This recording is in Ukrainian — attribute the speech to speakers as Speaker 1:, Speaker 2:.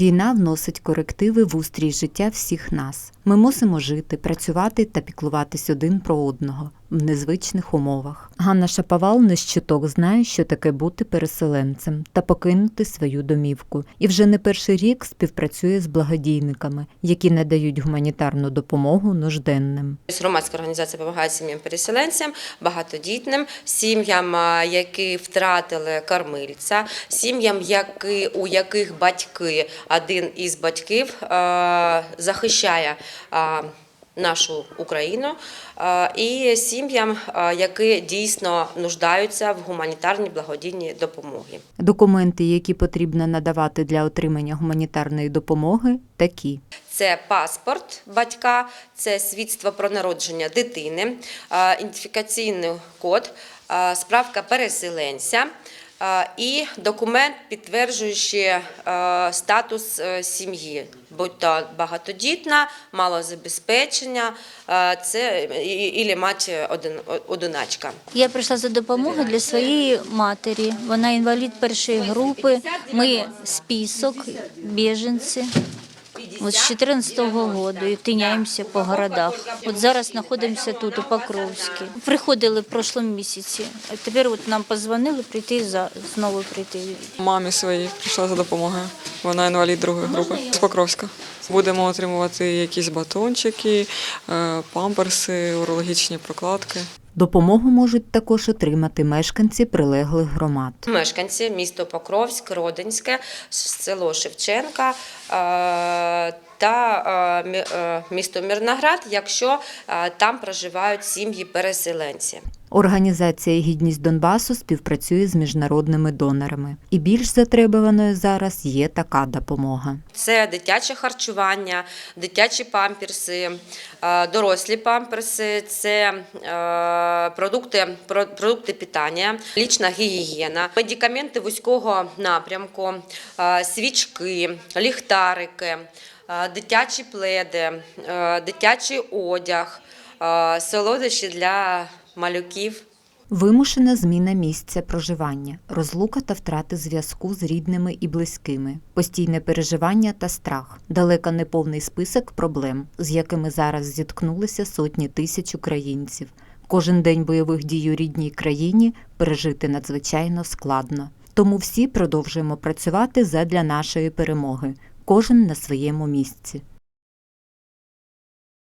Speaker 1: Війна вносить корективи в устрій життя всіх нас. Ми мусимо жити, працювати та піклуватись один про одного в незвичних умовах. Ганна Шаповал не з чуток знає, що таке бути переселенцем та покинути свою домівку. І вже не перший рік співпрацює з благодійниками, які надають гуманітарну допомогу нужденним.
Speaker 2: Громадська організація допомагає сім'ям переселенцям, багатодітним, сім'ям, які втратили кормильця, сім'ям, які, у яких батьки, один із батьків захищає нашу Україну, е, і сім'ям, е, які дійсно нуждаються в гуманітарній благодійній допомогі.
Speaker 1: Документи, які потрібно надавати для отримання гуманітарної допомоги, такі.
Speaker 2: Це паспорт батька, це свідство про народження дитини, е, ідентифікаційний код, справка переселенця і документ, підтверджуючи е, статус е, сім'ї, будь то багатодітна, малозабезпечення, забезпечення. це і- і- і мать один- одиначка.
Speaker 3: Я прийшла за допомогою для своєї матері. Вона інвалід першої групи. Ми список, біженці. От з 14-го року і тиняємося по городах. От зараз знаходимося тут, у Покровській. Приходили в прошлому місяці, а тепер от нам позвонили прийти і за знову прийти.
Speaker 4: Мамі своїй прийшла за допомогою. Вона інвалід другої групи з Покровська. Будемо отримувати якісь батончики, е, памперси, урологічні прокладки.
Speaker 1: Допомогу можуть також отримати мешканці прилеглих громад.
Speaker 2: Мешканці місто Покровськ, Родинське, село Шевченка е, та е, е, місто Мірноград, якщо е, там проживають сім'ї переселенці.
Speaker 1: Організація Гідність Донбасу співпрацює з міжнародними донорами. І більш затребуваною зараз є така допомога.
Speaker 2: Це дитяче харчування, дитячі памперси, дорослі памперси, це продукти, продукти питання, лічна гігієна, медикаменти вузького напрямку, свічки, ліхтарики, дитячі пледи, е, дитячий одяг, е, солодощі для малюків.
Speaker 1: Вимушена зміна місця проживання, розлука та втрати зв'язку з рідними і близькими, постійне переживання та страх, далеко не повний список проблем, з якими зараз зіткнулися сотні тисяч українців. Кожен день бойових дій у рідній країні пережити надзвичайно складно. Тому всі продовжуємо працювати задля нашої перемоги, кожен на своєму місці.